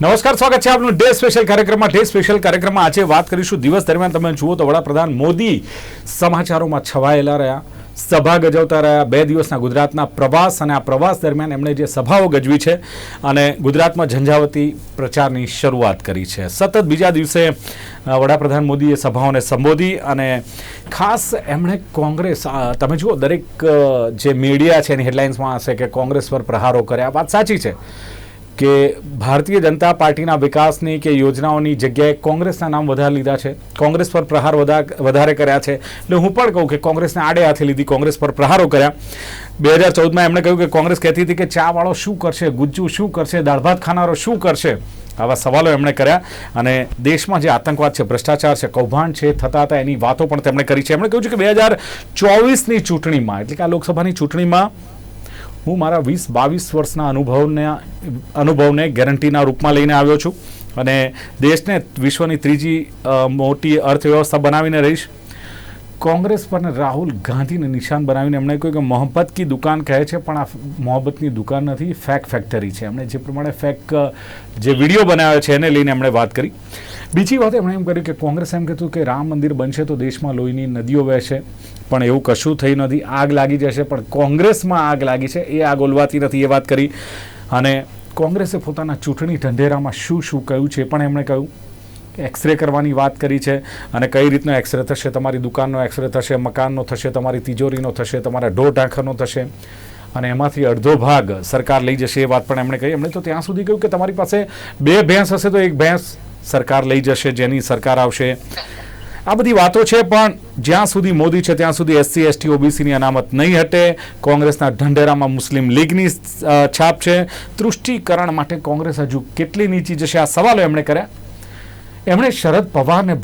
નમસ્કાર, સ્વાગત છે આપનું ડે સ્પેશિયલ કાર્યક્રમમાં. ડે સ્પેશિયલ કાર્યક્રમમાં આજે વાત કરીશું. દિવસ દરમિયાન તમે જુઓ તો વડાપ્રધાન મોદી સમાચારોમાં છવાયેલા રહ્યા, સભા ગજવતા રહ્યા. બે દિવસના ગુજરાતના પ્રવાસ અને આ પ્રવાસ દરમિયાન એમણે જે સભાઓ ગજવી છે અને ગુજરાતમાં ઝંઝાવતી પ્રચારની શરૂઆત કરી છે. સતત બીજા દિવસે વડાપ્રધાન મોદીએ સભાઓને સંબોધી અને ખાસ એમણે કોંગ્રેસ તમે જુઓ દરેક જે મીડિયા છે એની હેડલાઇન્સમાં હશે કે કોંગ્રેસ પર પ્રહારો કર્યા. વાત સાચી છે. કે ભારતીય જનતા પાર્ટીના વિકાસની કે યોજનાઓની જગ્યાએ કોંગ્રેસના નામ વધારે લીધા છે. કોંગ્રેસ પર પ્રહાર વધા- વધારે કર્યા છે. એટલે હું પણ કહું કે કોંગ્રેસને આડે હાથે લીધી, કોંગ્રેસ પર પ્રહારો કર્યા. બે હજાર ચૌદમાં એમણે કહ્યું કે કોંગ્રેસ કહેતી હતી કે ચાવાળો શું કરશે, ગુજ્જુ શું કરશે દાળ ભાત ખાનારો શું કરશે? આવા સવાલો એમણે કર્યા અને દેશમાં જે આતંકવાદ છે, ભ્રષ્ટાચાર છે, કૌભાંડ છે, થતા હતા એની વાતો પણ તેમણે કરી છે. એમણે કહ્યું છે કે બે હજાર ચોવીસની ચૂંટણીમાં, એટલે કે આ લોકસભાની ચૂંટણીમાં હું મારા વીસ બાવીસ વર્ષના અનુભવને અનુભવને ગેરંટીના રૂપમાં લઈને આવ્યો છું અને દેશને વિશ્વની ત્રીજી મોટી અર્થવ્યવસ્થા બનાવીને રહીશ. કોંગ્રેસ પર રાહુલ ગાંધીને નિશાન બનાવીને એમણે કહ્યું કે મોહબ્બત કી દુકાન કહે છે, પણ આ મોહબ્બતની દુકાન નથી, ફેક ફેક્ટરી છે. એમણે જે પ્રમાણે ફેક, જે વીડિયો બનાવ્યો છે એને લઈને એમણે વાત કરી. બીજી વાત એમણે એમ કર્યું કે કોંગ્રેસ એમ કહેતું કે રામ મંદિર બનશે તો દેશમાં લોહીની નદીઓ વહેશે, પણ એવું કશું થયું નથી, આગ લાગી જશે, પણ કોંગ્રેસમાં આગ લાગી છે, એ આગ ઓલવાતી નથી, એ વાત કરી. અને કોંગ્રેસે પોતાના ચૂંટણી ઢંઢેરામાં શું શું કહ્યું છે પણ એમણે કહ્યું એક્સરે કરવાની વાત કરી છે અને કઈ રીતનો એક્સરે થશે, તમારી દુકાનનો એક્સરે થશે, મકાનનો થશે, તમારી તિજોરીનો થશે, તમારા ઢોર ઢાંખરનો થશે. અને એમાંથી અડધો ભાગ સરકાર લઈ જશે એ વાત પણ એમણે કહી. એમણે તો ત્યાં સુધી કહ્યું કે તમારી પાસે બે ભેંસ હશે તો એક ભેંસ સરકાર લઈ જશે, જેની સરકાર આવશે. આ બધી વાતો છે, પણ જ્યાં સુધી મોદી છે, ત્યાં સુધી એસસી, એસટી, ઓબીસીની અનામત નહીં હટે. કોંગ્રેસના ઢંઢેરામાં મુસ્લિમ લીગની છાપ છે. તૃષ્ટિકરણ માટે કોંગ્રેસ હજુ કેટલી નીચી જશે? આ સવાલો એમણે કર્યા. એમણે શરદ પવારને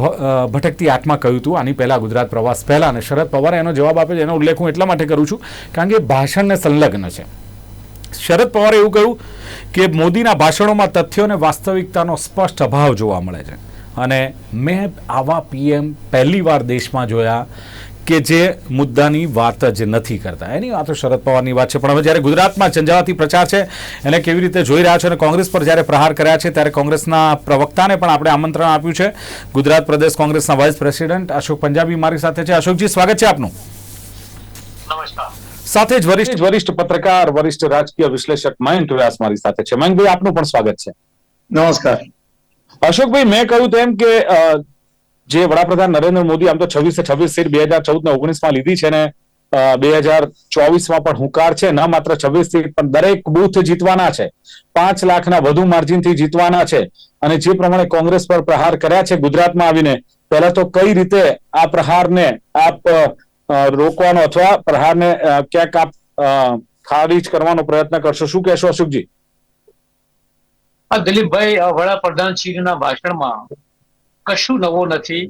ભટકતી આત્મા કહ્યું હતું, આની પહેલા ગુજરાત પ્રવાસ પહેલા અને શરદ પવારે એનો જવાબ આપે છે, એનો ઉલ્લેખ હું એટલા માટે કરું છું, કારણ કે ભાષણને સંલગ્ન છે. શરદ પવારે એવું કહ્યું કે મોદીના ભાષણોમાં તથ્યો અને વાસ્તવિકતાનો સ્પષ્ટ અભાવ જોવા મળે છે. અને મેં આવા પીએમ પહેલીવાર દેશમાં જોયા કે જે મુદ્દાની વાત જ નથી કરતા. એની વાતો શરદ પવારની વાત છે. પણ હવે જ્યારે ગુજરાતમાં ઝંઝાવાતી પ્રચાર છે એને કેવી રીતે જોઈ રહ્યા છે? અને કોંગ્રેસ પર જ્યારે પ્રહાર કર્યા છે ત્યારે કોંગ્રેસના પ્રવક્તાને પણ આપણે આમંત્રણ આપ્યું છે. ગુજરાત પ્રદેશ કોંગ્રેસના વાઇસ પ્રેસિડેન્ટ અશોક પંજાબી મારી સાથે છે. અશોકજી સ્વાગત છે આપનું. નમસ્કાર. સાથે જ વરિષ્ઠ વરિષ્ઠ પત્રકાર વરિષ્ઠ રાજકીય વિશ્લેષક મયંક વ્યાસ મારી સાથે છે. મયંકભાઈ આપનું પણ સ્વાગત છે. નમસ્કાર. અશોકભાઈ મેં કહ્યું તેમ કે જે વડાપ્રધાન નરેન્દ્ર મોદી આમ તો છવ્વીસે છવ્વીસ સીટ બે હજાર ચૌદ ને ઓગણીસમાં લીધી છે ને બે હજાર ચોવીસમાં પણ હુંકાર છે, ન માત્ર છવ્વીસ સીટ, પણ દરેક બુથ જીતવાના છે. પાંચ લાખના વધુ માર્જિનથી જીતવાના છે. અને જે પ્રમાણે કોંગ્રેસ પર પ્રહાર કર્યા છે ગુજરાતમાં આવીને, પહેલા તો કઈ રીતે આ પ્રહારને આપ રોકવાનો અથવા પ્રહારને ક્યાંક આપ ખારીજ કરવાનો પ્રયત્ન કરશો? શું કહેશો અશોકજી? દિલીપભાઈ વડાપ્રધાન શ્રીના ભાષણમાં કશું નવો નથી.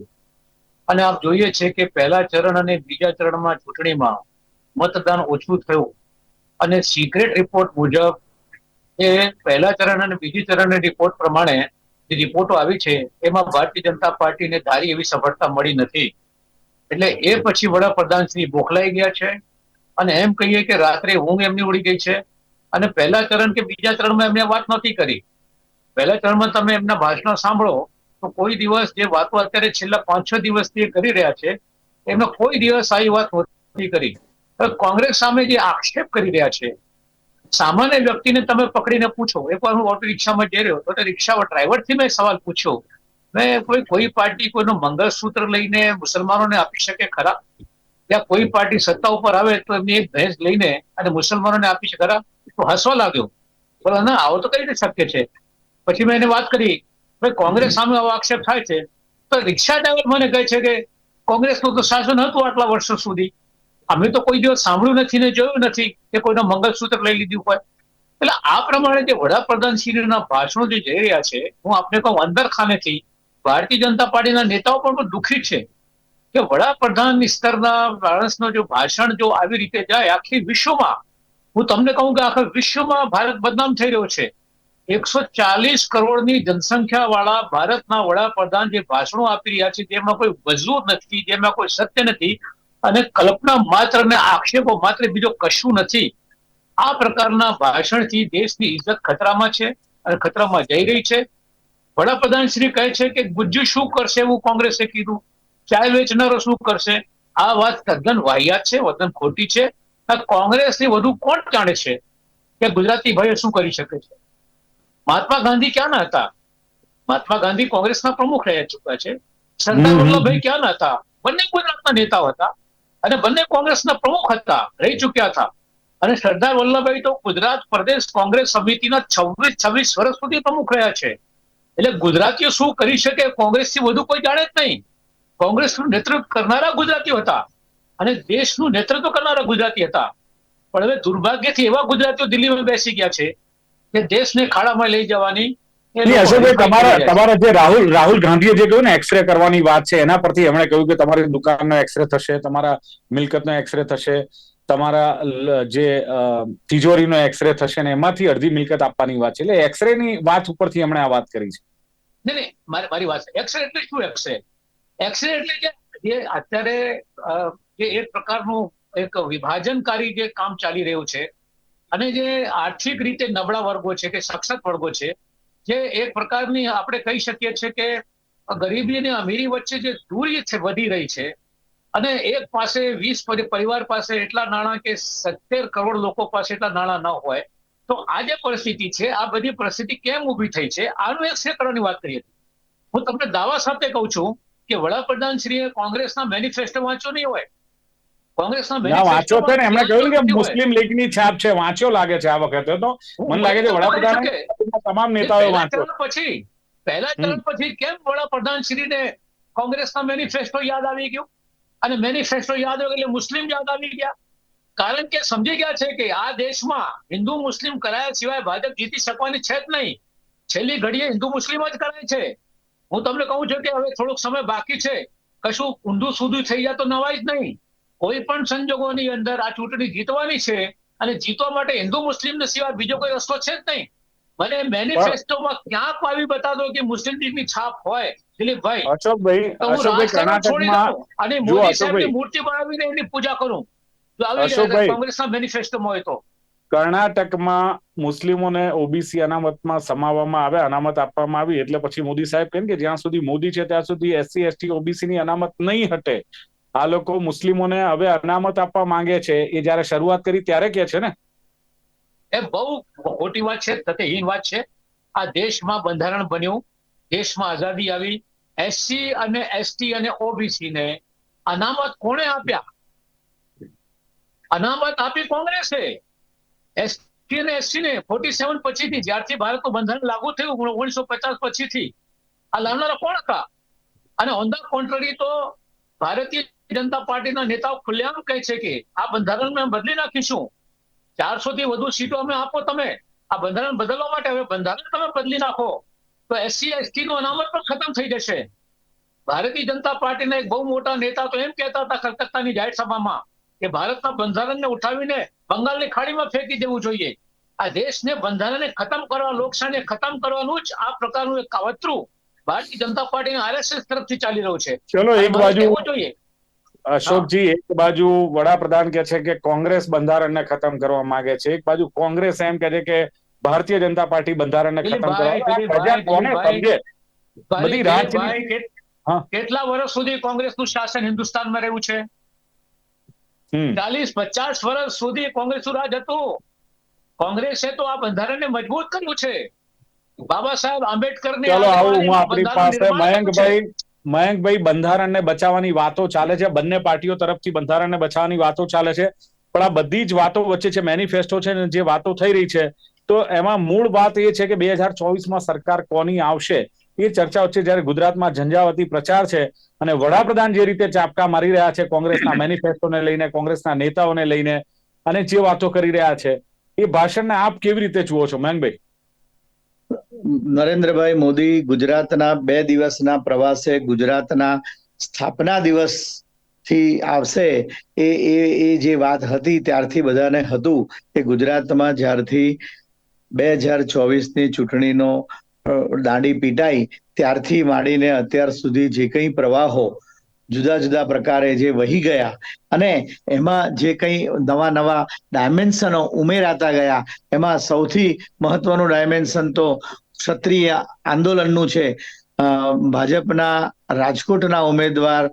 અને આપ જોઈએ છે કે પહેલા ચરણ અને બીજા ચરણમાં ચૂંટણીમાં મતદાન ઓછું થયું. અને સિક્રેટ રિપોર્ટ મુજબ એ પહેલા ચરણ અને બીજી ચરણની રિપોર્ટ પ્રમાણે જે રિપોર્ટો આવી છે, એમાં ભારતીય જનતા પાર્ટીને ધારી એવી સફળતા મળી નથી. એટલે એ પછી વડાપ્રધાન શ્રી બોખલાઈ ગયા છે. અને એમ કહીએ કે રાત્રે ઊંઘ એમની ઉડી ગઈ છે. અને પહેલા ચરણ કે બીજા ચરણમાં એમને વાત નથી કરી. પહેલા ચરણમાં તમે એમના ભાષણ સાંભળો તો કોઈ દિવસ જે વાતો અત્યારે છેલ્લા પાંચ છ દિવસથી કરી રહ્યા છે, એમનો કોઈ દિવસ આવી વાત નથી કરી. કોંગ્રેસ સામે જે આક્ષેપ કરી રહ્યા છે, સામાન્ય વ્યક્તિને તમે પકડીને પૂછો. એકવાર હું ઓટો રિક્ષામાં જઈ રહ્યો તો રિક્ષા ડ્રાઈવરથી મેં સવાલ પૂછ્યો. મેં કોઈ કોઈ પાર્ટી કોઈનું મંગળસૂત્ર લઈને મુસલમાનોને આપી શકે ખરા? ત્યાં કોઈ પાર્ટી સત્તા ઉપર આવે તો એમની એક ભેંસ લઈને અને મુસલમાનોને આપી શકે ખરા? તો હસવા લાગ્યો. બોલો, ના, આવો તો કઈ રીતે શક્ય છે? પછી મેં એને વાત કરી. ભાઈ, કોંગ્રેસ સામે આવો આક્ષેપ થાય છે. તો રિક્ષા ડ્રાઈવર મને કહે છે કે, કોંગ્રેસનું તો શાસન હતું આટલા વર્ષો સુધી. અમે તો કોઈ દિવસ સાંભળ્યું નથી ને જોયું નથી કે કોઈના મંગળસૂત્ર લઈ લીધું હોય. એટલે આ પ્રમાણે જે વડાપ્રધાન શ્રીના ભાષણો જે જઈ રહ્યા છે, હું આપને કહું અંદર ખાનેથી ભારતીય જનતા પાર્ટીના નેતાઓ પણ દુઃખી છે કે વડાપ્રધાન સ્તરના માણસનો જો ભાષણ જો આવી રીતે જાય આખી વિશ્વમાં, હું તમને કહું કે આખા વિશ્વમાં ભારત બદનામ થઈ રહ્યો છે. એકસો ચાલીસ કરોડની જનસંખ્યા વાળા ભારતના વડાપ્રધાન જે ભાષણો આપી રહ્યા છે, જેમાં કોઈ વજુ નથી, જેમાં કોઈ સત્ય નથી અને કલ્પના માત્ર ને આક્ષેપો માત્ર બીજો કશું નથી. આ પ્રકારના ભાષણથી દેશની ઇજ્જત ખતરામાં છે અને ખતરામાં જઈ રહી છે. વડાપ્રધાન શ્રી કહે છે કે ગુજ્જુ શું કરશે એવું કોંગ્રેસે કીધું? ચાય વેચનારો શું કરશે? આ વાત તદ્દન વાહિયાત છે વતન ખોટી છે. આ કોંગ્રેસથી વધુ કોણ જાણે છે કે ગુજરાતી ભાઈઓ શું કરી શકે છે? મહાત્મા ગાંધી ક્યાંના હતા? મહાત્મા ગાંધી કોંગ્રેસના પ્રમુખ રહ્યા ચુક્યા છે. સરદાર. વલ્લભભાઈ ક્યાંના હતા? બંને ગુજરાતના નેતાઓ હતા. અને બંને કોંગ્રેસના પ્રમુખ હતા, રહી ચુક્યા હતા. અને સરદાર વલ્લભભાઈ તો ગુજરાત પ્રદેશ કોંગ્રેસ સમિતિના છવ્વીસ છવ્વીસ વર્ષ સુધી પ્રમુખ રહ્યા છે. એટલે ગુજરાતીઓ શું કરી શકે? કોંગ્રેસથી વધુ કોઈ જાણે જ નહીં. કોંગ્રેસનું નેતૃત્વ કરનારા ગુજરાતીઓ હતા. અને દેશનું નેતૃત્વ કરનારા ગુજરાતી હતા. પણ હવે દુર્ભાગ્યથી એવા ગુજરાતીઓ દિલ્હીમાં બેસી ગયા છે કે દેશને ખાડામાં લઈ જવાની અશોકભાઈ તમારા જે રાહુલ રાહુલ ગાંધીએ જે કહ્યું ને એક્સરે કરવાની વાત છે એના પરથી એમણે કહ્યું કે તમારી દુકાનનો એક્સરે થશે તમારા મિલકતનો એક્સરે થશે તમારા જે તિજોરીનો એક્સરે થશે ને એમાંથી અડધી મિલકત આપવાની વાત છે. એટલે એક્સરે ની વાત ઉપરથી એમણે આ વાત કરી છે. નહીં નહીં મારી મારી વાત છે. એક્સરે એટલે શું એક્સરે એક્સરે એટલે કે જે અત્યારે જે એક પ્રકારનું એક વિભાજનકારી જે કામ ચાલી રહ્યું છે અને જે આર્થિક રીતે નબળા વર્ગો છે કે સક્ષત વર્ગો છે, જે એક પ્રકારની આપણે કહી શકીએ છીએ કે ગરીબી અને અમીરી વચ્ચે જે દૂરી છે, વધી રહી છે. અને એક પાસે વીસ પરિવાર પાસે એટલા નાણાં કે સત્તેર કરોડ લોકો પાસે એટલા નાણાં ન હોય, તો આ જે પરિસ્થિતિ છે, આ બધી પરિસ્થિતિ કેમ ઊભી થઈ છે? આનું એક કરવાની વાત કરી હતી હું તમને દાવા સાથે કહું છું કે વડાપ્રધાન શ્રીએ કોંગ્રેસના મેનિફેસ્ટો વાંચ્યો નહીં હોય. કોંગ્રેસના વાંચો છે ને. એમણે કહ્યું કે manifesto મુસ્લિમ લીગની છાપ છે. વાંચ્યો લાગે છે આ વખતે તો. મને લાગે છે વડાપ્રધાન તમામ નેતાઓએ વાંચ્યો. પછી પહેલા ચરણ પછી કેમ વડાપ્રધાન શ્રીને કોંગ્રેસના મેનિફેસ્ટો યાદ આવી ગયું? અને મેનિફેસ્ટો યાદ આવ્યો એટલે મુસ્લિમ યાદ આવી ગયા. કારણ કે સમજી ગયા છે કે આ દેશમાં હિન્દુ મુસ્લિમ કરાયા સિવાય ભાજપ જીતી શકવાની છે જ નહીં. છેલ્લી ઘડીએ હિન્દુ મુસ્લિમ જ કરાય છે. હું તમને કહું છું કે હવે થોડોક સમય બાકી છે. કશું ઊંધું સુધું થઈ જાય તો નવાય જ નહીં. કોઈ પણ સંજોગોની અંદર આ ચૂંટણી જીતવાની છે અને જીતવા માટે હિન્દુ મુસ્લિમ સિવાય બીજો કોઈ રસ્તો છે જ નહીં મને મેનિફેસ્ટોમાં ક્યાંક આવી બતાવો કે મુસ્લિમ લીગની છાપ હોય દિલીપભાઈ અશોકભાઈ અશોકભાઈ કર્ણાટકમાં અને મોદી સાહેબની મૂર્તિ બનાવીને એની પૂજા કરું જો આવી. કોંગ્રેસના મેનિફેસ્ટોમાં હોય તો કર્ણાટકમાં મુસ્લિમોને ઓબીસી અનામતમાં સમાવવામાં આવે અનામત આપવામાં આવી એટલે પછી મોદી સાહેબ કેમ કે જ્યાં સુધી મોદી છે ત્યાં સુધી એસસી એસટી ઓબીસી ની અનામત નહીં હટે આ લોકો મુસ્લિમોને હવે અનામત આપવા માંગે છે, એ જયારે શરૂઆત કરી ત્યારે કે છે ને? એ બહુ ખોટી વાત છે, તથ્યહીન વાત છે. આ દેશમાં બંધારણ બન્યું, દેશમાં આઝાદી આવી. એસસી અને એસટી અને ઓબીસી ને અનામત કોણે આપ્યા? અનામત આપી કોંગ્રેસે. એસટી અને એસસી ને ફોર્ટી સેવન પછીથી, જ્યારથી ભારતનું બંધારણ લાગુ થયું ઓગણીસો પચાસ પછીથી. આ લાવનારા કોણ હતા? અને ઓન ધ કોન્ટ્રરી તો ભારતીય જનતા પાર્ટીના નેતાઓ ખુલ્લેઆમ કહે છે કે આ બંધારણ અમે બદલી નાખીશું. ચારસો થી વધુ સીટો અમે આપો તમે. આ બંધારણ બદલવા માટે હવે બંધારણ તમે બદલી નાખો. તો એસસી એસટી નું અનામત પણ ખતમ થઈ જશે. ભારતીય જનતા પાર્ટીના એક બહુ મોટા નેતા તો એમ કહેતા હતા કલકત્તાની જાહેર સભામાં કે ભારતના બંધારણને ઉઠાવીને બંગાળની ખાડીમાં ફેંકી દેવું જોઈએ. આ દેશને બંધારણને ખતમ કરવા લોકશાહીને ખતમ કરવાનું જ આ પ્રકારનું એક કાવતરું ભારતીય જનતા પાર્ટીના આરએસએસ તરફથી ચાલી રહ્યું છે. ચલો એક બાજુ જોઈએ. અશોકજી એક બાજુ વડાપ્રધાન કે છે કે કોંગ્રેસ બંધારણને ખતમ કરવા માંગે છે. એક બાજુ કોંગ્રેસ એમ કે છે કે ભારતીય જનતા પાર્ટી બંધારણને ખતમ કરવા. કોને સમજે? બધી રાજનીતિ-. કેટલા વર્ષ સુધી કોંગ્રેસનું શાસન હિન્દુસ્તાનમાં રહ્યું છે? ચાલીસ પચાસ વર્ષ સુધી કોંગ્રેસનું રાજ હતું. કોંગ્રેસે તો આ બંધારણને મજબૂત કર્યું છે. બાબા સાહેબ આંબેડકરની ચલો આવું હું આપણી પાસે નિર્માણ થયું છે. મયંકભાઈ મયંકભાઈ બંધારણને બચાવવાની વાતો ચાલે છે. બંને પાર્ટીઓ તરફથી બંધારણને બચાવવાની વાતો ચાલે છે. પણ આ બધી જ વાતો વચ્ચે છે મેનિફેસ્ટો છે જે વાતો થઈ રહી છે, તો એમાં મૂળ વાત એ છે કે બે હજાર ચોવીસમાં સરકાર કોની આવશે? એ ચર્ચા વચ્ચે જયારે ગુજરાતમાં ઝંઝાવતી પ્રચાર છે અને વડાપ્રધાન જે રીતે ચાપકા મારી રહ્યા છે, કોંગ્રેસના મેનિફેસ્ટોને લઈને, કોંગ્રેસના નેતાઓને લઈને અને જે વાતો કરી રહ્યા છે, એ ભાષણને આપ કેવી રીતે જુઓ છો મયંકભાઈ? નરેન્દ્રભાઈ મોદી ગુજરાતના બે દિવસના પ્રવાસે ગુજરાતના સ્થાપના દિવસથી આવશે એ એ એ જે વાત હતી ત્યારથી બધાને હતું કે ગુજરાતમાં જ્યારથી બે હજાર ચોવીસની ચૂંટણીનો દાંડી પીટાઈ ત્યારથી માંડીને અત્યાર સુધી જે કંઈ પ્રવાહો જુદા જુદા પ્રકારે જે વહી ગયા અને એમાં જે કંઈ નવા નવા ડાયમેન્શનો ઉમેરાતા ગયા, એમાં સૌથી મહત્વનું ડાયમેન્શન તો ક્ષત્રિય આંદોલનનું છે. ભાજપના રાજકોટના ઉમેદવાર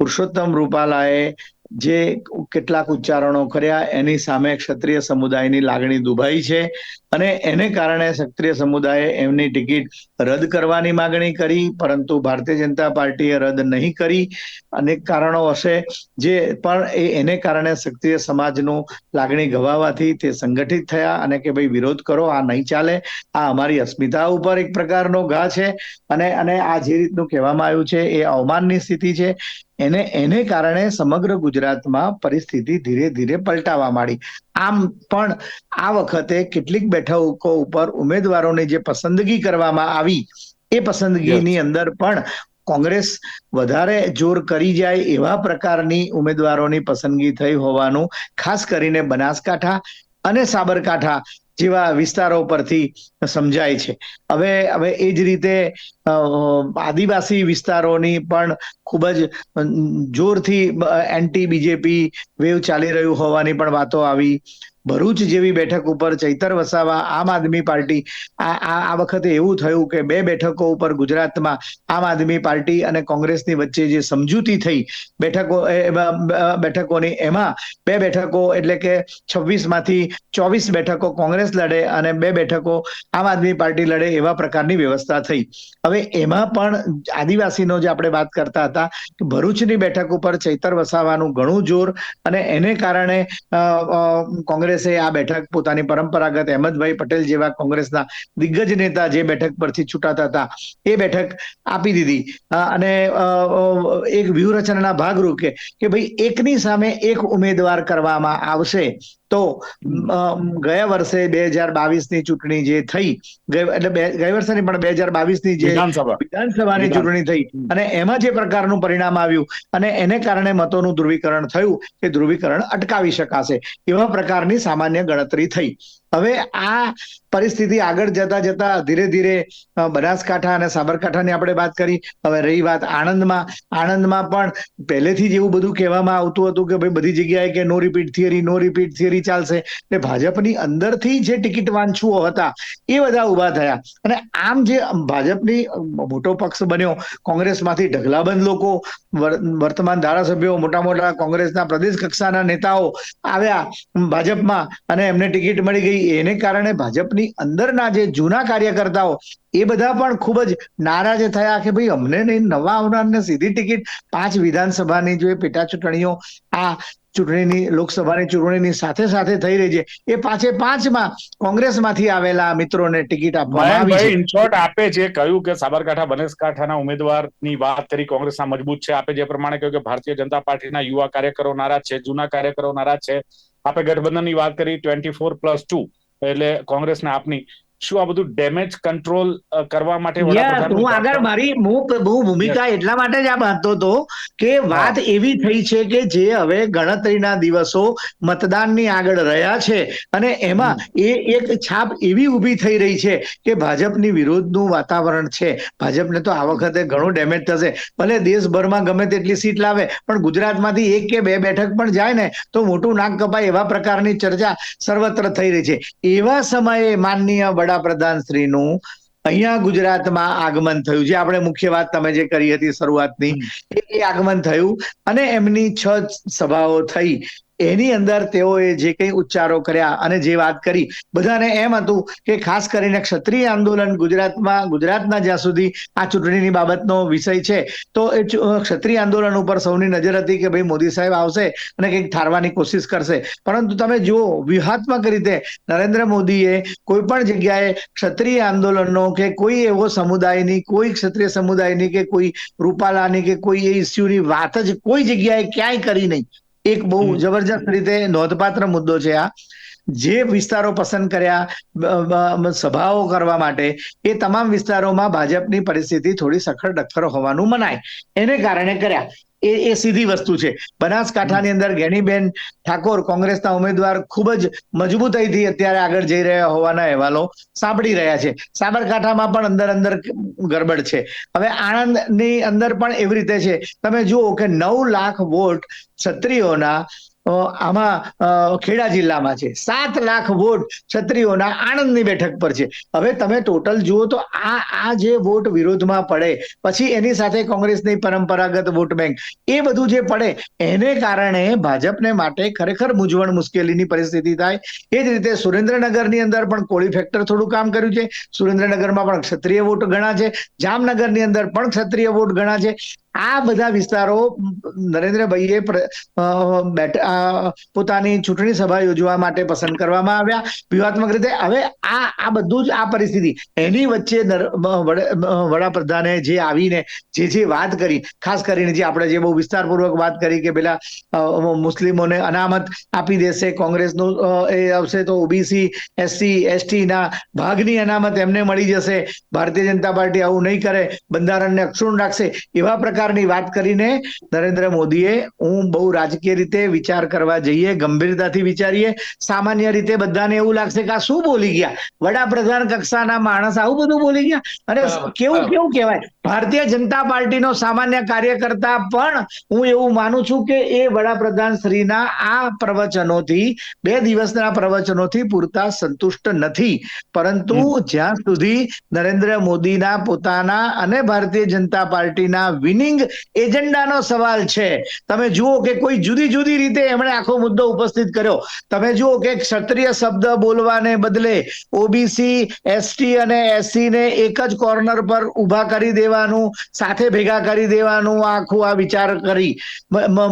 પુરુષોત્તમ રૂપાલાએ જે કેટલાક ઉચ્ચારણો કર્યા, એની સામે ક્ષત્રિય સમુદાયની લાગણી દુભાઈ છે અને એને કારણે ક્ષત્રિય સમુદાયે એમની ટિકિટ રદ કરવાની માંગણી કરી, પરંતુ ભારતીય જનતા પાર્ટીએ રદ નહીં કરી. અનેક કારણો હશે જે પણ એ એને કારણે ક્ષત્રિય સમાજનું લાગણી ગવાવાથી તે સંગઠિત થયા અને કે ભાઈ વિરોધ કરો, આ નહીં ચાલે. આ અમારી અસ્મિતા ઉપર એક પ્રકારનો ઘા છે અને અને આ જે રીતનું કહેવામાં આવ્યું છે એ અવમાનની સ્થિતિ છે. એને એને કારણે સમગ્ર ગુજરાતમાં પરિસ્થિતિ ધીરે ધીરે પલટાવા માંડી. આમ પણ આ વખતે કેટલીક બેઠકો ઉપર ઉમેદવારોની જે પસંદગી કરવામાં આવી એ પસંદગીની અંદર પણ કોંગ્રેસ વધારે જોર કરી જાય એવા પ્રકારની ઉમેદવારોની પસંદગી થઈ હોવાનું ખાસ કરીને બનાસકાંઠા અને સાબરકાંઠા જેવા વિસ્તારો પરથી સમજાય છે. હવે હવે એ જ રીતે આદિવાસી વિસ્તારોની પણ ખૂબ જ જોરથી એન્ટી બીજેપી વેવ ચાલી રહ્યું હોવાની પણ વાતો આવી. ભરૂચ જેવી બેઠક ઉપર ચૈતર વસાવા આમ આદમી પાર્ટી આ વખતે એવું થયું કે બે બેઠકો ઉપર ગુજરાતમાં આમ આદમી પાર્ટી અને કોંગ્રેસની વચ્ચે જે સમજૂતી થઈ બેઠકો બેઠકોની એમાં બે બેઠકો એટલે કે છવ્વીસમાંથી ચોવીસ બેઠકો કોંગ્રેસ લડે અને બે બેઠકો આમ આદમી પાર્ટી લડે એવા પ્રકારની વ્યવસ્થા થઈ. હવે એમાં પણ આદિવાસીનો જે આપણે વાત કરતા હતા કે ભરૂચની બેઠક ઉપર ચૈતર વસાવાનું ઘણું જોર અને એને કારણે અ, કોંગ્રેસે આ બેઠક પોતાની પરંપરાગત અહેમદભાઈ પટેલ જેવા કોંગ્રેસના દિગ્ગજ નેતા જે બેઠક પરથી છૂટાતા હતા, એ બેઠક આપી દીધી. અને એક વ્યૂહરચનાના ભાગરૂપે કે ભાઈ એકની સામે એક ઉમેદવાર કરવામાં આવશે. તો ગયા વર્ષે બે હજાર બાવીસની ચૂંટણી જે થઈ એટલે ગયા વર્ષે પણ બે હજાર બાવીસની જે વિધાનસભાની ચૂંટણી થઈ. અને એમાં જે પ્રકારનું પરિણામ આવ્યું અને એને કારણે મતોનું ધ્રુવીકરણ થયું એ ધ્રુવીકરણ અટકાવી શકાશે એવા પ્રકારની સામાન્ય ગણતરી થઈ. હવે આ પરિસ્થિતિ આગળ જતા જતા ધીરે ધીરે બનાસકાંઠા અને સાબરકાંઠાની આપણે વાત કરી. હવે રહી વાત આણંદમાં. આણંદમાં પણ પહેલેથી જ એવું બધું કહેવામાં આવતું હતું કે ભાઈ બધી જગ્યાએ કે no repeat theory no repeat theory ચાલશે. એટલે ભાજપની અંદરથી જે ટિકિટ વાંચુઓ હતા, એ બધા ઊભા થયા. અને આમ જે ભાજપની મોટો પક્ષ બન્યો, કોંગ્રેસમાંથી ઢગલાબંધ લોકો વર્તમાન ધારાસભ્યો મોટા મોટા કોંગ્રેસના પ્રદેશ કક્ષાના નેતાઓ આવ્યા ભાજપમાં અને એમને ટિકિટ મળી ગઈ. એને કારણે ભાજપની અંદરના જે જૂના કાર્યકર્તાઓ, એ બધા પણ ખૂબ જ નારાજ થયા કે ભાઈ અમને નહીં, નવા આવનારને સીધી ટિકિટ પાંચ વિધાનસભાની જે પેટા ચૂંટણીઓ, આ ચૂંટણીની, લોકસભાની ચૂંટણીની સાથે સાથે થઈ રહી છે, એ પાંચે પાંચમાં કોંગ્રેસમાંથી આવેલા મિત્રોને ટિકિટ આપવામાં આવી છે. ઇન આપે જે કહ્યું કે સાબરકાંઠા, બનાસકાંઠાના ઉમેદવારની વાત કરી, કોંગ્રેસના મજબૂત છે, આપે જે પ્રમાણે કહ્યું કે ભારતીય જનતા પાર્ટીના યુવા કાર્યકરો નારાજ છે, જૂના કાર્યકરો નારાજ છે આપે ગઠબંધનની વાત કરી ટ્વેન્ટી ફોર પ્લસ ટુ એટલે કોંગ્રેસને આપની શું આ બધું ડેમેજ કંટ્રોલ કરવા માટે હું આગળ મારી હું ભૂમિકા એટલા માટે જ આ બાંધતો હતો કે વાત એવી થઈ છે કે જે હવે ગણતરીના દિવસો મતદાનની આગળ રહ્યા છે અને એમાં એ એક છાપ એવી ઊભી થઈ રહી છે કે ભાજપની વિરોધનું વાતાવરણ છે. ભાજપને તો આ વખતે ઘણું ડેમેજ થશે. ભલે દેશભરમાં ગમે તેટલી સીટ લાવે પણ ગુજરાતમાંથી એક કે બે બેઠક પણ જાય ને તો મોટું નાક કપાય એવા પ્રકારની ચર્ચા સર્વત્ર થઈ રહી છે. એવા સમયે માનનીય વડાપ્રધાન શ્રીનું અહીંયા ગુજરાતમાં આગમન થયું. જે આપણે મુખ્ય વાત તમે જે કરી હતી શરૂઆતની, એ એ આગમન થયું અને એમની છ સભાઓ થઈ. એની અંદર તેઓએ જે કંઈ ઉચ્ચારો કર્યા અને જે વાત કરી, બધાને એમ હતું કે ખાસ કરીને ક્ષત્રિય આંદોલન ગુજરાતમાં, ગુજરાતના જ્યાં સુધી આ ચૂંટણીની બાબતનો વિષય છે, તો એ ક્ષત્રિય આંદોલન ઉપર સૌની નજર હતી કે ભાઈ મોદી સાહેબ આવશે અને કંઈક ઠારવાની કોશિશ કરશે. પરંતુ તમે જુઓ, વ્યૂહાત્મક રીતે નરેન્દ્ર મોદીએ કોઈ પણ જગ્યાએ ક્ષત્રિય આંદોલનનો કે કોઈ એવો સમુદાયની, કોઈ ક્ષત્રિય સમુદાયની કે કોઈ રૂપાલાની કે કોઈ એ ઇસ્યુની વાત જ કોઈ જગ્યાએ ક્યાંય કરી નહીં. એક બહુ જબરજસ્ત રીતે નોંધપાત્ર મુદ્દો છે આ. જે વિસ્તારો પસંદ કર્યા સભાઓ કરવા માટે એ તમામ વિસ્તારોમાં ભાજપની પરિસ્થિતિ થોડી સખર ડખર હોવાનું મનાય. એને કારણે કર્યા. એ એ સીધી વસ્તુ છે. બનાસકાંઠાની અંદર ગેનીબેન ઠાકોર કોંગ્રેસના ઉમેદવાર ખૂબ જ મજબૂતાઈથી અત્યારે આગળ જઈ રહ્યા હોવાના અહેવાલો સાંભળી રહ્યા છે. સાબરકાંઠામાં પણ અંદર અંદર ગરબડ છે. હવે આણંદની અંદર પણ એવી રીતે છે. તમે જુઓ કે નવ લાખ વોટ ક્ષત્રિયોના આમાં ખેડા જિલ્લામાં છે. સાત લાખ વોટ ક્ષત્રિયોના આણંદની બેઠક પર છે. હવે તમે ટોટલ જુઓ તો આ આ જે વોટ વિરોધમાં પડે, પછી એની સાથે કોંગ્રેસની પરંપરાગત વોટ બેંક એ બધું જે પડે, એને કારણે ભાજપને માટે ખરેખર મૂંઝવણ મુશ્કેલીની પરિસ્થિતિ થાય. એ જ રીતે સુરેન્દ્રનગરની અંદર પણ કોળી ફેક્ટર થોડું કામ કર્યું છે. સુરેન્દ્રનગરમાં પણ ક્ષત્રિય વોટ ઘણા છે. જામનગરની અંદર પણ ક્ષત્રિય વોટ ઘણા છે. આ બધા વિસ્તારો નરેન્દ્રભાઈએ પોતાની ચૂંટણી સભા યોજવા માટે પસંદ કરવામાં આવ્યા. વ્યૂહાત્મક રીતે હવે આ આ બધું જ આ પરિસ્થિતિ. એની વચ્ચે વડાપ્રધાને જે આવીને જે જે વાત કરી, ખાસ કરીને જે આપણે જે બહુ વિસ્તારપૂર્વક વાત કરી કે પેલા મુસ્લિમોને અનામત આપી દેશે, કોંગ્રેસનું એ આવશે તો ઓબીસી, એસસી એસટી ના ભાગની અનામત એમને મળી જશે. ભારતીય જનતા પાર્ટી આવું નહીં કરે, બંધારણને અક્ષુણ રાખશે. એવા પ્રકારની વાત કરીને નરેન્દ્ર મોદીએ હું બહુ રાજકીય રીતે વિચાર કરવા જઈએ ગંભીરતાથી વિચારીએ સામાન્ય રીતે બધાને એવું લાગશે કે આ શું બોલી ગયા? વડાપ્રધાન કક્ષાના માણસ આવું બધું બોલી ગયા? અને કેવું કેવું કહેવાય? ભારતીય જનતા પાર્ટીનો સામાન્ય કાર્યકર્તા પણ હું એવું માનું છું કે એ વડાપ્રધાન શ્રીના આ પ્રવચનોથી બે દિવસના પ્રવચનોથી પૂરતા સંતુષ્ટ નથી. પરંતુ જ્યાં સુધી નરેન્દ્ર મોદીના પોતાના અને ભારતીય જનતા પાર્ટીના વિનિંગ એજન્ડાનો સવાલ છે. તમે જુઓ કે કોઈ જુદી જુદી રીતે એમણે આખો મુદ્દો ઉપસ્થિત કર્યો. તમે જુઓ કે ક્ષત્રિય શબ્દ બોલવાને બદલે ઓબીસી, એસટી અને એસસી ને એક જ કોર્નર પર ઊભા કરી દેવાનું, સાથે ભેગા કરી દેવાનું, આખું આ વિચાર કરી.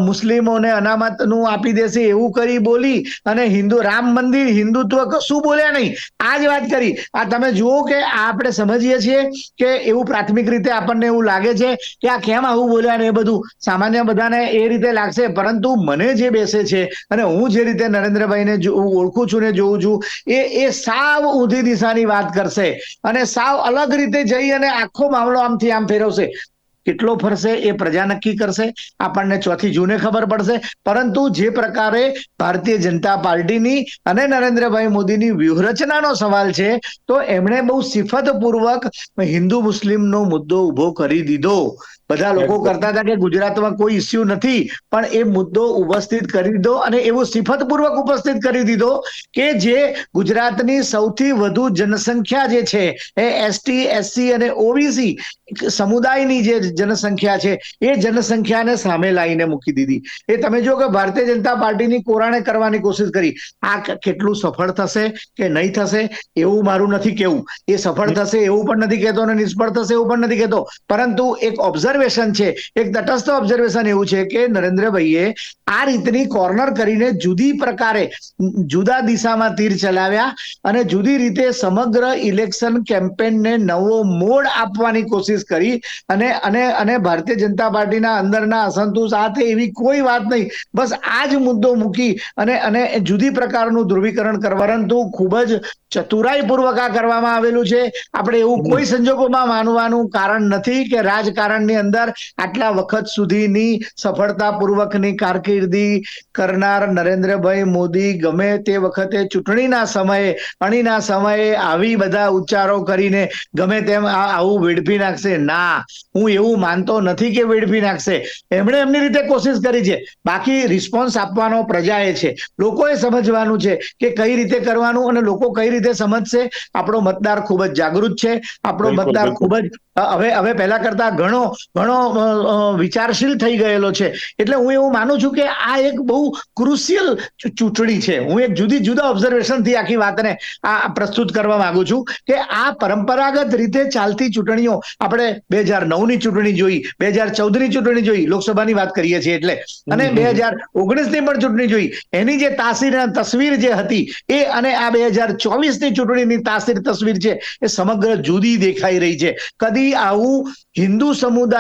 મુસ્લિમોને અનામતનું આપી દેશે એવું કરી બોલી અને હિન્દુ, રામ મંદિર હિન્દુત્વ કશું બોલ્યા નહીં? આ જ વાત કરી. આ તમે જુઓ કે આપણે સમજીએ છીએ કે એવું પ્રાથમિક રીતે આપણને એવું લાગે છે કે આ કેમ આવું બોલ્યા ને એ બધું સામાન્ય બધાને એ રીતે લાગશે, પરંતુ મને જે બેસે છે અને હું જે રીતે નરેન્દ્રભાઈને ઓળખું છું ને જોઉં છું, એ એ સાવ ઊંધી દિશાની વાત કરશે અને સાવ અલગ રીતે જઈ અને આખો મામલો આમથી આમ ફેરવશે. કેટલો ફરશે એ પ્રજા નક્કી કરશે, આપણને ચોથી જૂને ખબર પડશે, પરંતુ જે પ્રકારે ભારતીય જનતા પાર્ટીની અને નરેન્દ્રભાઈ મોદીની વ્યૂહરચનાનો સવાલ છે, તો એમણે બહુ સિફતપૂર્વક હિન્દુ મુસ્લિમનો મુદ્દો ઊભો કરી દીધો. બધા લોકો કરતા હતા કે ગુજરાતમાં કોઈ ઇસ્યુ નથી પણ એ મુદ્દો ઉપસ્થિત કરી દીધો અને એવો સિફતપૂર્વક ઉપસ્થિત કરી દીધો કે જે ગુજરાતની સૌથી વધુ જનસંખ્યા જે છે એ એસટી એસસી અને ઓબીસી સમુદાયની જે જનસંખ્યા છે એ જનસંખ્યાને સામે લાવીને મૂકી દીધી. એ તમે જો કે ભારતીય જનતા પાર્ટીની કોરાણે કરવાની કોશિશ કરી. આ કેટલું સફળ થશે કે નહીં થશે એવું મારું નથી કેવું એ સફળ થશે એવું પણ નથી કહેતો અને નિષ્ફળ થશે એવું પણ નથી કહેતો. પરંતુ એક ઓબ્ઝર્વેશન છે. એક તટસ્થ ઓબ્ઝર્વેશન એવું છે કે નરેન્દ્રભાઈએ આ રીતની કોર્નર કરીને જુદી પ્રકારે, જુદા દિશામાં તીર ચલાવ્યા અને જુદી રીતે સમગ્ર ઇલેક્શન કેમ્પેનને નવો મોડ આપવાની કોશિશ કરી અને અને અને ભારતીય જનતા પાર્ટીના અંદરના અસંતોષ આ એવી કોઈ વાત નહીં. બસ આ જ મુદ્દો મૂકી અને અને જુદી પ્રકારનું ધ્રુવીકરણ કરવા, પરંતુ ખૂબ જ ચતુરાઈપૂર્વક આ કરવામાં આવેલું છે. આપણે એવું કોઈ સંજોગોમાં માનવાનું કારણ નથી કે રાજકારણની અંદર આટલા વખત સુધીની સફળતાપૂર્વકની કારકિર્દી કરનાર નરેન્દ્રભાઈ મોદી ગમે તે વખતે ચૂંટણીના સમયે અણીના સમયે આવી બધા ઉચ્ચારો કરીને ગમે તેમ આ આવું વેડફી નાખશે. ના હું એવું માનતો નથી કે વેડફી નાખશે. એમણે એમની રીતે કોશિશ કરી છે. બાકી રિસ્પોન્સ આપવાનો પ્રજાએ છે. લોકોએ સમજવાનું છે કે કઈ રીતે કરવાનું અને લોકો કઈ રીતે સમજશે. આપણો મતદાર ખૂબ જ જાગૃત છે. આપણો મતદાર. ખૂબ જ હવે હવે પહેલા કરતા ઘણો ઘણો વિચારશીલ થઈ ગયેલો છે. એટલે હું એવું માનું છું કે આ એક બહુ ક્રુશિયલ ચૂંટણી છે. હું એક જુદી જુદા ઓબ્ઝર્વેશનથી આખી વાતને આ પ્રસ્તુત કરવા માંગુ છું કે આ પરંપરાગત રીતે ચાલતી ચૂંટણીઓ આપણે બે હજાર નવની ચૂંટણી જોઈ બે હજાર ચૌદની ચૂંટણી જોઈ લોકસભાની વાત કરીએ છીએ એટલે. અને બે હજાર ઓગણીસની પણ ચૂંટણી જોઈ. એની જે તાસીર તસવીર જે હતી એ અને આ બે હજાર ચોવીસની ચૂંટણીની તાસીર તસવીર છે એ સમગ્ર જુદી દેખાઈ રહી છે. કદી આવું હિન્દુ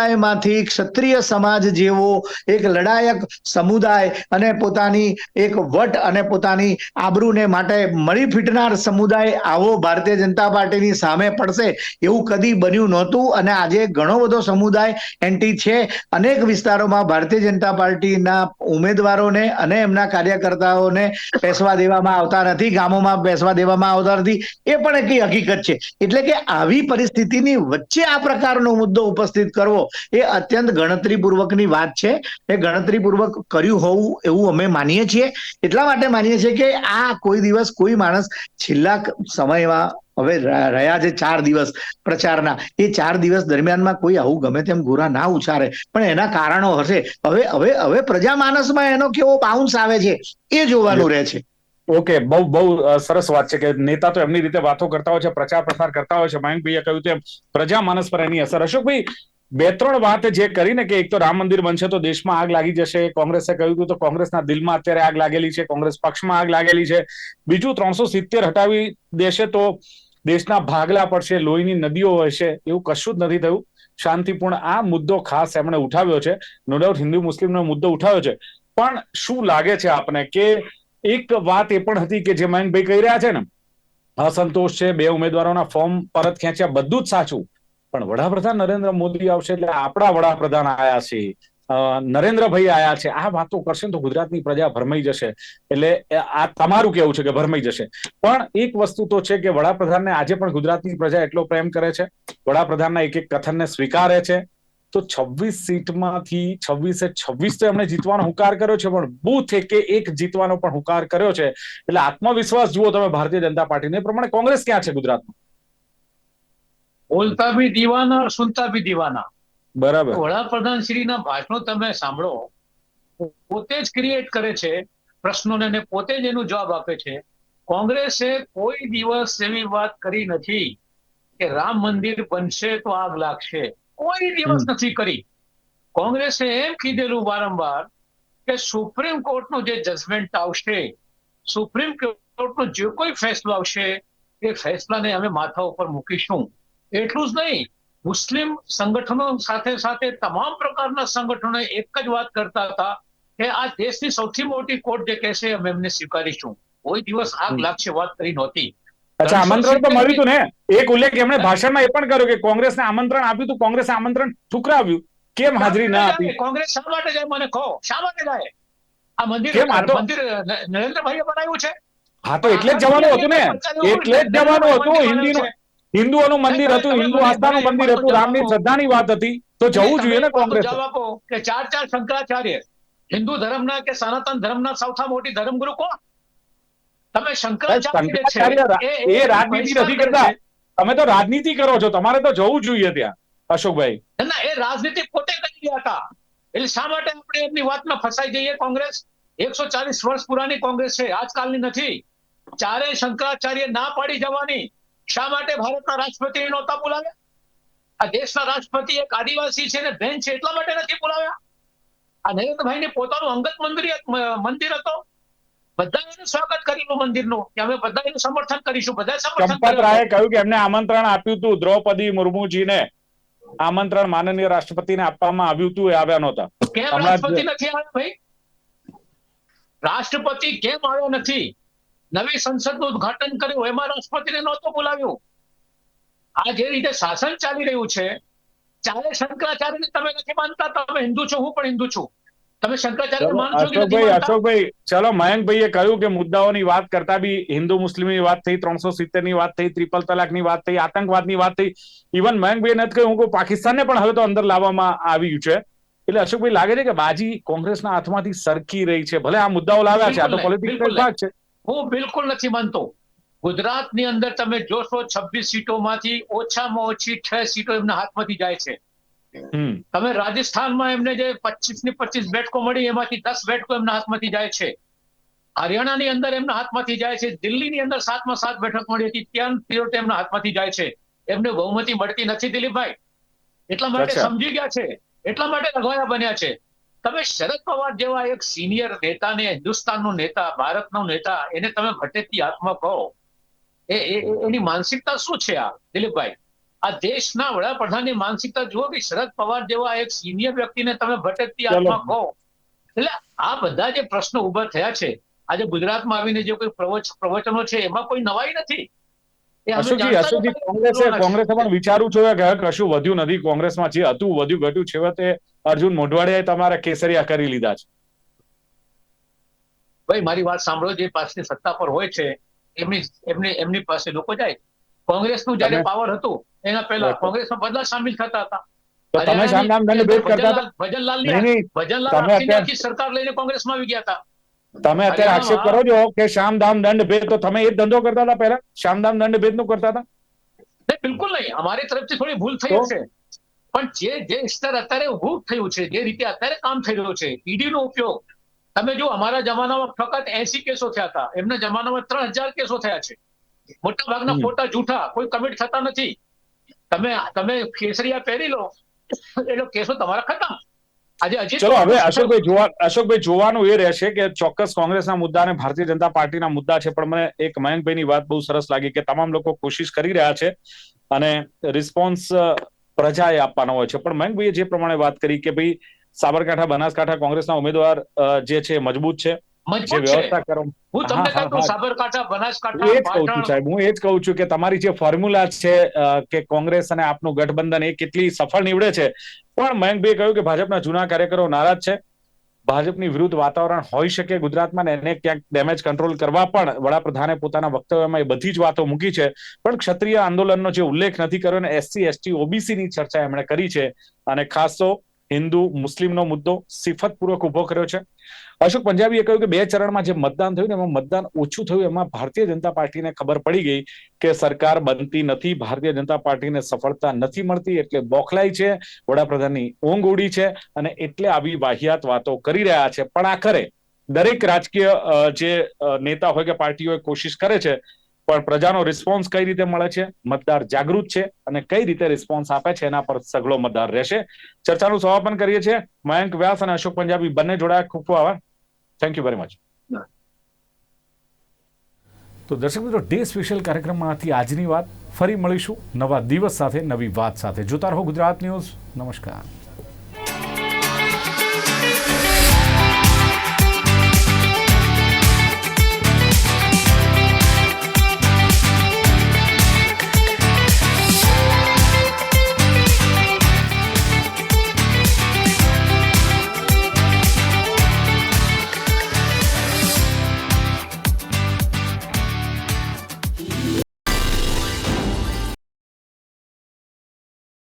સમુદાયમાંથી ક્ષત્રિય સમાજ જેવો એક લડાયક સમુદાય અને પોતાની એક વટ અને પોતાની આબરૂને માટે મળી ફીટનાર સમુદાય આવો ભારતીય જનતા પાર્ટીની સામે પડશે એવું કદી બન્યું નહોતું. અને આજે ઘણો બધો સમુદાય એન્ટી છે. અનેક વિસ્તારોમાં ભારતીય જનતા પાર્ટીના ઉમેદવારોને અને એમના કાર્યકર્તાઓને બેસવા દેવામાં આવતા નથી. ગામોમાં બેસવા દેવામાં આવતા નથી. એ પણ એક હકીકત છે. એટલે કે આવી પરિસ્થિતિની વચ્ચે આ પ્રકારનો મુદ્દો ઉપસ્થિત કરવો એ અત્યંત ગણતરીપૂર્વકની વાત છે. એ ગણતરીપૂર્વક કર્યું હોવું એવું અમે માનીએ છીએ. એટલા માટે માનીએ છીએ કે આ કોઈ દિવસ કોઈ માણસ છેલ્લા સમયમાં, હવે રહ્યા છે ચાર દિવસ પ્રચારના, એ ચાર દિવસ દરમિયાનમાં કોઈ આવું ગમે તેમ ગોરા ના ઉછારે પણ એના કારણો હશે. હવે હવે હવે પ્રજામાનસમાં એનો કેવો બાઉન્સ આવે છે, એ જોવાનું રહે છે. ઓકે, બહુ બહુ સરસ વાત છે કે નેતા તો એમની રીતે વાતો કરતા હોય છે પ્રચાર પ્રસાર કરતા હોય છે. મયંકભાઈએ કહ્યું તેમ, પ્રજા માનસ પર એની અસર. અશોકભાઈ બે ત્રણ વાત જે કરીને કે એક તો રામ મંદિર બનશે તો દેશમાં આગ લાગી જશે. કોંગ્રેસે કહ્યું હતું તો કોંગ્રેસના દિલમાં અત્યારે આગ લાગેલી છે, કોંગ્રેસ પક્ષમાં આગ લાગેલી છે. બીજું ત્રણસો સિત્તેર હટાવી દેશે તો દેશના ભાગલા પડશે લોહીની નદીઓ હશે, એવું કશું જ નથી થયું. શાંતિપૂર્ણ આ મુદ્દો ખાસ એમણે ઉઠાવ્યો છે. નો ડાઉટ હિન્દુ મુસ્લિમનો મુદ્દો ઉઠાવ્યો છે. પણ શું લાગે છે આપને કે એક વાત એ પણ હતી કે જે મયંકભાઈ કહી રહ્યા છે ને, અસંતોષ છે, બે ઉમેદવારોના ફોર્મ પરત ખેંચ્યા, બધું જ સાચું. પણ વડાપ્રધાન નરેન્દ્ર મોદી આવશે એટલે આપણા વડાપ્રધાન આયા છે. નરેન્દ્રભાઈ આયા છે. આ વાતો કરશે તો ગુજરાતની પ્રજા ભરમાઈ જશે. એટલે આ તમારું કેવું છે કે ભરમાઈ જશે. પણ એક વસ્તુ તો છે કે વડાપ્રધાનને આજે પણ ગુજરાતની પ્રજા એટલો પ્રેમ કરે છે. વડાપ્રધાનના એક એક કથનને સ્વીકારે છે. તો છવ્વીસ સીટમાંથી છવ્વીસે છવ્વીસ તો એમણે જીતવાનો હુંકાર કર્યો છે, પણ બુથ એકે એક જીતવાનો પણ હુંકાર કર્યો છે. એટલે આત્મવિશ્વાસ જુઓ તમે ભારતીય જનતા પાર્ટીને. પ્રમાણે કોંગ્રેસ ક્યાં છે ગુજરાતમાં? બોલતા બી દીવાના સુનતા બી દીવાના. બરાબર. વડાપ્રધાન શ્રીના ભાષણો તમે સાંભળો પોતે જ ક્રિએટ કરે છે પ્રશ્નોને ને પોતે જ એનો જવાબ આપે છે. કોંગ્રેસે કોઈ દિવસ એવી વાત કરી નથી કે રામ મંદિર બનશે તો આગ લાગશે. કોઈ દિવસ નથી કરી. કોંગ્રેસે એમ કીધેલું વારંવાર કે સુપ્રીમ કોર્ટનો જે જજમેન્ટ આવશે સુપ્રીમ કોર્ટનો જે કોઈ ફેસલો આવશે એ ફેસલાને અમે માથા ઉપર મૂકીશું. એટલું જ નહીં. મુસ્લિમ સંગઠનો સાથે સાથે તમામ પ્રકારના સંગઠનો એક જ વાત કરતા હતા કે આ દેશની સૌથી મોટી કોર્ટ જે કહેશે અમે એમને સ્વીકારીશું. કોઈ દિવસ આગ લાગશે વાત કરી નહોતી. અચ્છા આમંત્રણ તો મળ્યું હતું ને? એક ઉલ્લેખ એમણે ભાષણમાં એ પણ કર્યો કે કોંગ્રેસને આમંત્રણ આપ્યું હતું કોંગ્રેસ આમંત્રણ ઠુકરાવ્યું. કેમ હાજરી ના આપી? કોંગ્રેસ શા માટે જાય મને કહો? શા માટે જાય? આ મંદિર મંદિર નરેન્દ્રભાઈએ બનાવ્યું છે. હા તો એટલે જ જવાનું હતું ને. એટલે જ જવાનું હતું. હિન્દીનું હિન્દુઓનું મંદિર હતું હિન્દુ આસ્થાનું મંદિર હતું રામની શ્રદ્ધાની વાત હતી. તો જવું જોઈએ ને કોંગ્રેસ આપો કે ચાર ચાર શંકરાચાર્ય હિન્દુ ધર્મના કે સનાતન ધર્મના સૌથી મોટી ધર્મગુરુ કોણ? તમે શંકરાચાર્ય એ રાજનીતિ નથી કરતા. તમે તો રાજનીતિ કરો છો તમારે તો જવું જોઈએ ત્યાં અશોકભાઈ. ના એ રાજનીતિ પોતે કરી રહ્યા હતા. એટલે શા માટે આપણે એમની વાતમાં ફસાઈ જઈએ કોંગ્રેસ? એકસો ચાલીસ વર્ષ પુરાની કોંગ્રેસ છે આજકાલની નથી. ચારે શંકરાચાર્ય ના પાડી જવાની. શા માટે ભારતના રાષ્ટ્રપતિ નહોતા બોલાવ્યા? આ દેશના રાષ્ટ્રપતિ એક આદિવાસી છે ને બેન છે એટલા માટે નથી બોલાવ્યા? આ નરેન્દ્રભાઈને પોતાનું અંગત મંદિર મંદિર હતો. બધા એનું સ્વાગત કરેલું મંદિરનું. કે અમે બધા એનું સમર્થન કરીશું. બધા સમર્થન ચંપત કહ્યું કે એમને આમંત્રણ આપ્યું હતું. દ્રૌપદી મુર્મુજીને આમંત્રણ માનનીય રાષ્ટ્રપતિને આપવામાં આવ્યું હતું એ આવ્યા નહોતા. કેમ રાષ્ટ્રપતિ નથી આવ્યો ભાઈ? રાષ્ટ્રપતિ કેમ આવ્યો નથી? નવી સંસદનું ઉદઘાટન કર્યું એમાં રાષ્ટ્રપતિને નહોતો બોલાવ્યો. આ જે રીતે શાસન ચાલી રહ્યું છે ચારે શંકરાચાર્યને તમે નથી માનતા તમે હિન્દુ છો હું પણ હિન્દુ છું. તમે શંકરાચાર્ય ચલો, માનો છો અશોકભાઈ અશોકભાઈ ચલો મયંકભાઈએ કહ્યું કે મુદ્દાઓની વાત કરતા બી હિન્દુ મુસ્લિમની વાત થઈ ત્રણસો સિત્તેરની વાત થઈ ત્રિપલ તલાકની વાત થઈ આતંકવાદની વાત થઈ. ઇવન મયંકભાઈ નથી કહ્યું કે પાકિસ્તાનને પણ હવે તો અંદર લાવવામાં આવ્યું છે. એટલે અશોકભાઈ લાગે છે કે બાજી કોંગ્રેસના હાથમાંથી સરકી રહી છે. ભલે આ મુદ્દાઓ લાવ્યા છે આ તો પોલિટિક્સ ભાગ છે. હું બિલકુલ નથી માનતો. ગુજરાતની અંદર તમે જોશો છવ્વીસ સીટોમાંથી ઓછામાં ઓછી છ સીટો એમના હાથમાંથી જાય છે. તમે રાજસ્થાનમાં એમને જે પચીસની પચીસ બેઠકો મળી એમાંથી દસ બેઠકો એમના હાથમાંથી જાય છે. હરિયાણાની અંદર એમના હાથમાંથી જાય છે. દિલ્હીની અંદર સાતમાં સાત બેઠક મળી હતી ત્યાં તિરોટ એમના હાથમાંથી જાય છે. એમને બહુમતી મળતી નથી દિલીપભાઈ. એટલા માટે સમજી ગયા છે. એટલા માટે લગવાયા બન્યા છે. તમે શરદ પવાર જેવા એક સિનિયર નેતાને હિન્દુસ્તાનનો નેતા ભારતનો નેતા એને તમે ભટેકથી હાથમાં કહો એ એની માનસિકતા શું છે આ દિલીપભાઈ? આ દેશના વડાપ્રધાનની માનસિકતા જુઓ કે શરદ પવાર જેવા એક સિનિયર વ્યક્તિને તમે ભટકતી ચલો. હાથમાં કહો. એટલે આ બધા જે પ્રશ્નો ઊભા થયા છે આજે ગુજરાતમાં આવીને જે કોઈ પ્રવચ પ્રવચનો છે એમાં કોઈ નવાઈ નથી. અશોકજી અશોકજી કોંગ્રેસે કોંગ્રેસે પણ વિચારું છું કે કશું વધ્યું નથી કોંગ્રેસમાં. જે હતું વધ્યું ઘટ્યું. છેવટે અર્જુન મોઢવાડિયાએ તમારા કેસરિયા કરી લીધા છે. ભાઈ મારી વાત સાંભળો. જે પાસે સત્તા પર હોય છે એમની એમની એમની પાસે લોકો જાય. કોંગ્રેસનું જયારે પાવર હતું એના પહેલા. કોંગ્રેસમાં બધા સામેલ થતા હતા. તમે ભજનલાલ- ભજનલાલ સરકાર લઈને કોંગ્રેસમાં આવી ગયા હતા. તમે અત્યારે આક્ષેપ કરો છો કે શામદામ દંડ ભેદ તો તમે એ ધંધો કરતા હતા પહેલા? શામદામ દંડ ભેદનું કરતા હતા? બિલકુલ નહીં. અમારી તરફથી થોડી ભૂલ થઈ છે પણ જે જે સ્તર અત્યારે ઉભું થયું છે જે રીતે અત્યારે કામ થઈ રહ્યું છે ઈડી નો ઉપયોગ. તમે જો અમારા જમાનામાં ફક્ત એસી કેસો થયા હતા. એમના જમાનામાં ત્રણ હજાર કેસો થયા છે. મોટા ભાગના ફોટા જૂઠા. કોઈ કમિટ થતા નથી. તમે તમે કેસરિયા પહેરી લો. એટલે કેસો તમારા ખતમ. ચલો હવે અશોકભાઈ જોવા અશોકભાઈ જોવાનું એ રહેશે કે ચોક્કસ કોંગ્રેસના મુદ્દા અને ભારતીય જનતા પાર્ટીના મુદ્દા છે પણ મને એક મયંકભાઈની વાત બહુ સરસ લાગી કે તમામ લોકો કોશિશ કરી રહ્યા છે અને રિસ્પોન્સ પ્રજાએ આપવાનો હોય છે. પણ મયંકભાઈએ જે પ્રમાણે વાત કરી કે ભાઈ સાબરકાંઠા બનાસકાંઠા કોંગ્રેસના ઉમેદવાર જે છે મજબૂત છે મજબૂત છે. હું તમને હા, હા, કહું સાબરકાંઠા બનાસકાંઠા એ જ કહું છું સાહેબ હું એ જ કહું છું કે તમારી જે ફોર્મ્યુલા છે કે કોંગ્રેસ અને આપનું ગઠબંધન એ કેટલી સફળ નીવડે છે. પણ મયંકભાઈ કહ્યું કે ભાજપના જૂના કાર્યકરો નારાજ છે. ભાજપની વિરુદ્ધ વાતાવરણ હોઈ શકે ગુજરાતમાં ને એને ક્યાંક ડેમેજ કંટ્રોલ કરવા પણ વડાપ્રધાને પોતાના વક્તવ્યમાં એ બધી જ વાતો મૂકી છે. પણ ક્ષત્રિય આંદોલનનો જે ઉલ્લેખ નથી કર્યો ને એસસી એસટી ઓબીસી ની ચર્ચા એમણે કરી છે. અને ખાસ તો હિન્દુ, મુસ્લિમનો મુદ્દો સિફતપૂર્વક ઊભો કર્યો છે. અશોક પંજાબીએ કહ્યું કે બે ચરણમાં જે મતદાન થયું ને એમાં મતદાન ઓછું થયું, એમાં ભારતીય જનતા પાર્ટીને ખબર પડી ગઈ કે સરકાર બનતી નથી, ભારતીય જનતા પાર્ટીને સફળતા નથી મળતી, એટલે બોખલાઈ છે, વડાપ્રધાનની ઊંઘ ઉડી છે અને એટલે આવી વાહિયાત વાતો કરી રહ્યા છે. પણ આખરે દરેક રાજકીય જે નેતા હોય કે પાર્ટીઓ કોશિશ કરે છે પણ પ્રજાનો રિસ્પોન્સ કઈ રીતે મળે છે? મતદાર જાગૃત છે અને કઈ રીતે રિસ્પોન્સ આપે છે? એના પર સઘળો મતદાર રહેશે. ચર્ચાનું સમાપન કરીએ છીએ. મયંક વ્યાસ અને અશોક પંજાબી બંને જોડાયા. ખૂબ ખૂબ આભાર. થેન્ક યુ વેરી મચ તો દર્શક મિત્રો, ડે સ્પેશિયલ કાર્યક્રમમાંથી આજની વાત ફરી મળીશું. નવા દિવસ સાથે, નવી વાત સાથે. જોતા રહો ગુજરાત ન્યૂઝ. નમસ્કાર.